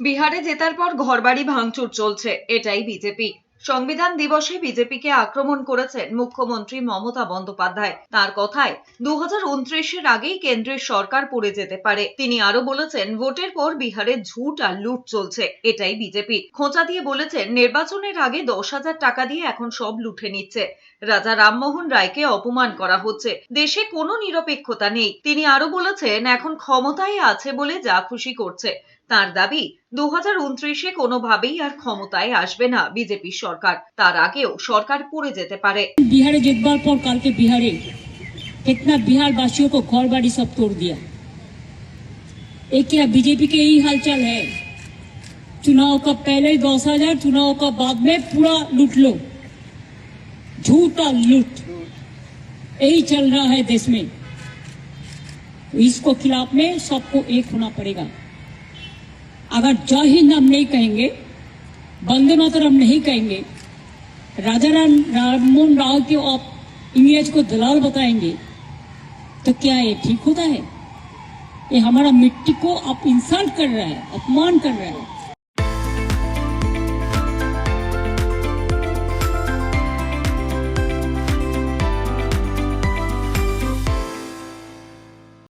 বিহারে জেতার পর ঘরবাড়ি ভাঙচুর চলছে, এটাই বিজেপি। সংবিধান দিবসে বিজেপিকে আক্রমণ করেছেন মুখ্যমন্ত্রী মমতা বন্দ্যোপাধ্যায়। তার কথায় দু উনত্রিশের আগেই কেন্দ্রের সরকার পড়ে যেতে পারে। তিনি আরও বলেছেন, ভোটের পর বিহারে ঝুট আর লুট চলছে, এটাই বিজেপি। খোঁচা দিয়ে বলেছেন, নির্বাচনের আগে দশ হাজার টাকা দিয়ে এখন সব লুঠে নিচ্ছে। রাজা রামমোহন রায়কে অপমান করা হচ্ছে। দেশে কোনো নিরপেক্ষতা নেই। তিনি আরও বলেছেন, এখন ক্ষমতায় আছে বলে যা খুশি করছে। তার দাবি দু হাজার উনত্রিশে কোনোভাবেই আর ক্ষমতায় আসবে না বিজেপি সরকার তার আগেও সরকার পড়ে যেতে পারে बिहार जितबार पर काल के बिहारे कितना बिहार वासियों को घर बाड़ी सब तोड़ दिया एक क्या बीजेपी के यही हालचाल है चुनाव का पहले दस हजार चुनाव का बाद में पूरा लूट लो झूठा लूट यही चल रहा है देश में इसको खिलाफ में सबको एक होना पड़ेगा अगर जय हिंद हम नहीं कहेंगे बंदे वंदे हम नहीं कहेंगे, राजा राम, राममोहन राव के आप इंग्रेज को दलाल बताएँगे तो क्या ये ठीक होता है? ये हमारा मिट्टी को आप इंसल्ट कर रहे हैं, अपमान कर रहे है।